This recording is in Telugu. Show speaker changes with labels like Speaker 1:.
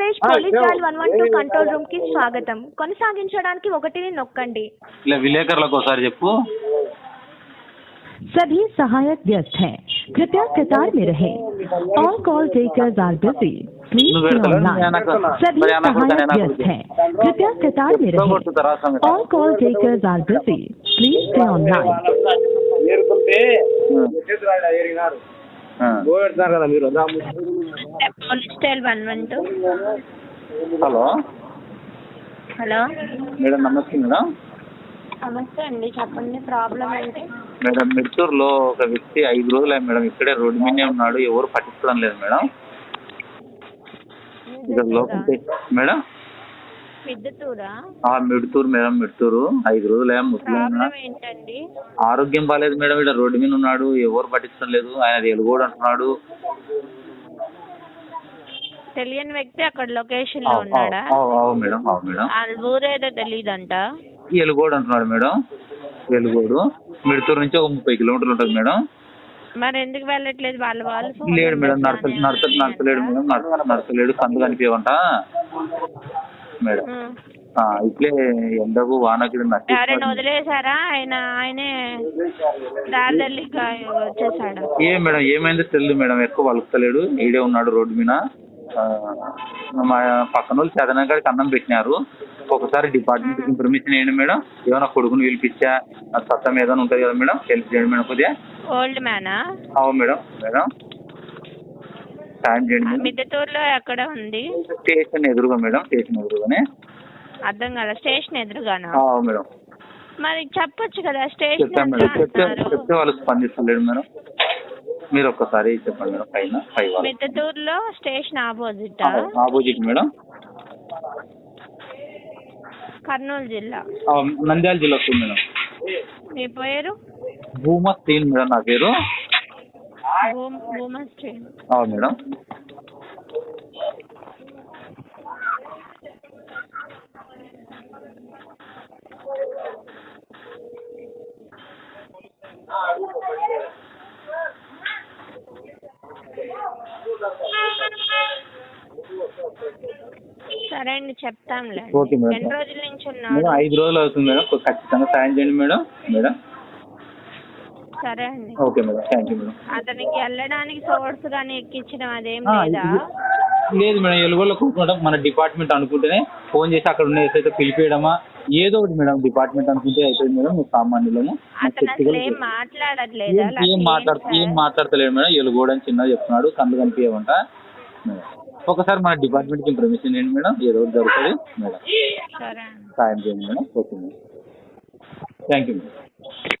Speaker 1: Andhra Pradesh police royal one control room కి స్వాగతం. కొనసాగించడానికి ఒకటిని నొక్కండి.
Speaker 2: ఇలా విలేకరులకు ఒకసారి చెప్పు.
Speaker 3: सभी सहायक व्यस्त हैं। कृपया कतार में रहें। All call takers are busy please सभी सहायक व्यस्त हैं। कृपया कतार में रहें। All call takers are busy please online
Speaker 2: ఆ.
Speaker 4: పోగొడుతున్నారు కదా మీరు?
Speaker 1: One one two.
Speaker 2: Hello.
Speaker 1: Hello.
Speaker 2: Madam నమస్తే మేడం
Speaker 1: నమస్తే అండి చెప్పండి ప్రాబ్లం ఏంటి?
Speaker 2: మేడం మిడ్తూరులో ఒక వ్యక్తి ఐదు రోజులు అయ్యి మేడం. ఇక్కడే రోడ్డు మీదే ఉన్నాడు. ఎవరు పట్టించడం లేదు మేడం. ఇక్కడ లోపల మేడం మిడ్తూరు? మేడం మిడ్తూరు. ఐదు రోజులు అయ్యా ముసలి ఆరోగ్యం బాగాలేదు మేడం ఇక్కడ రోడ్డు మీద ఉన్నాడు ఎవరు పట్టించడం లేదు. ఆయన ఎలుగోడు అంటున్నాడు.
Speaker 1: తెలియని వ్యక్తి అక్కడ
Speaker 2: లొకేషన్లో
Speaker 1: ఉన్నాడా?
Speaker 2: మేడం అవు మేడం.
Speaker 1: వాళ్ళ ఊరేదో తెలియదంట
Speaker 2: ఎలుగోడు అంటున్నాడు మేడం. ఎలుగోడు. మిడ్తూరు నుంచి ఒక ముప్పై కిలోమీటర్లు ఉంటుంది మేడం.
Speaker 1: మరి ఎందుకు వెళ్ళట్లేదు? వాళ్ళ వాళ్ళు
Speaker 2: లేడు మేడం నడత నడత నడతలేడు? మేడం. నడత నడతలేడు కందు కనిపించవంట మేడం. ఇట్లే ఎండకు వానకి
Speaker 1: ఎవరైనా వదిలేసారా ఆయన ఆయనే దారిదల్లి వచ్చేసాడా?
Speaker 2: ఏం మేడం ఏమైందో తెలియదు మేడం ఎక్కువ వలుపుతలేడు ఈడే ఉన్నాడు రోడ్డు మీద. మా పక్కన వాళ్ళు చదన గారికి అన్నం పెట్టినారు. ఒకసారి డిపార్ట్మెంట్ ఇన్ఫర్మేషన్ ఏంటి మేడం. ఏమైనా కొడుకుని పిలిపించా సత్తం ఏదైనా ఉంటుంది కదా మేడం. హెల్ప్ చేయండి మేడం కొద్దిగా.
Speaker 1: ఓల్డ్ మ్యానా?
Speaker 2: అవు మేడం మేడం. సాయం చేయండి మేడం?
Speaker 1: మిద్దతూరులో ఎక్కడ ఉంది?
Speaker 2: స్టేషన్ ఎదురుగా మేడం స్టేషన్ ఎదురుగానే.
Speaker 1: అర్థం కదా స్టేషన్ ఎదురుగానా?
Speaker 2: మేడం.
Speaker 1: మరి చెప్పొచ్చు కదా స్టేషన్
Speaker 2: చెప్తాను మేడం. చెప్తే వాళ్ళు స్పందిస్తలేడు మేడం. మీరు ఒక్కసారి చెప్పండి మేడం పైన పై వాళ్ళు
Speaker 1: మిద్దతూరులో station opposite?
Speaker 2: Opposite madam.
Speaker 1: Kurnool జిల్లా.
Speaker 2: నంద్యాల జిల్లా వస్తుంది మేడం.
Speaker 1: మీ పేరు?
Speaker 2: భూమా స్టీల్ మేడం నా పేరు. అవును మేడం
Speaker 1: సరే అండి చెప్తాంలే.
Speaker 2: Okay madam.
Speaker 1: ఎన్ని రోజుల నుంచి
Speaker 2: మేడం
Speaker 1: ఉన్నాడు
Speaker 2: ఐదు రోజులు అవుతుంది మేడం. ఖచ్చితంగా సాయం చేయండి మేడం. మేడం.
Speaker 1: సరే అండి.
Speaker 2: Okay madam. Thank you madam.
Speaker 1: అతనికి వెళ్ళడానికి సోర్స్ కానీ ఎక్కించడం అదేం
Speaker 2: ఆ,
Speaker 1: లేదా?
Speaker 2: లేదు మేడం ఎలుగోళ్ళ కూర్చుంటాం మన డిపార్ట్మెంట్ అనుకుంటేనే ఫోన్ చేసి అక్కడ ఉన్న ఏదైతే పిలిపేయడమా ఏదో ఒకటి మేడం డిపార్ట్మెంట్ అనుకుంటే అవుతుంది మేడం మేము సామాన్యులము.
Speaker 1: అతను అసలు ఏం
Speaker 2: లేదు.
Speaker 1: మాట్లాడట్లేదా?
Speaker 2: ఏం- ఏం మాట్లాడు ఏం మాట్లాడతలేడు మేడం ఎలుగోడు అని చిన్నగా చెప్తున్నాడు కళ్ళు కనిపించమంట మేడం ఒకసారి మన డిపార్ట్మెంట్కి ఇన్ఫర్మేషన్ ఏంటి మేడం ఏదో ఒకటి జరుగుతుంది మేడం.
Speaker 1: సరే అండి.
Speaker 2: సాయం చేయండి madam. Okay madam. Thank you madam.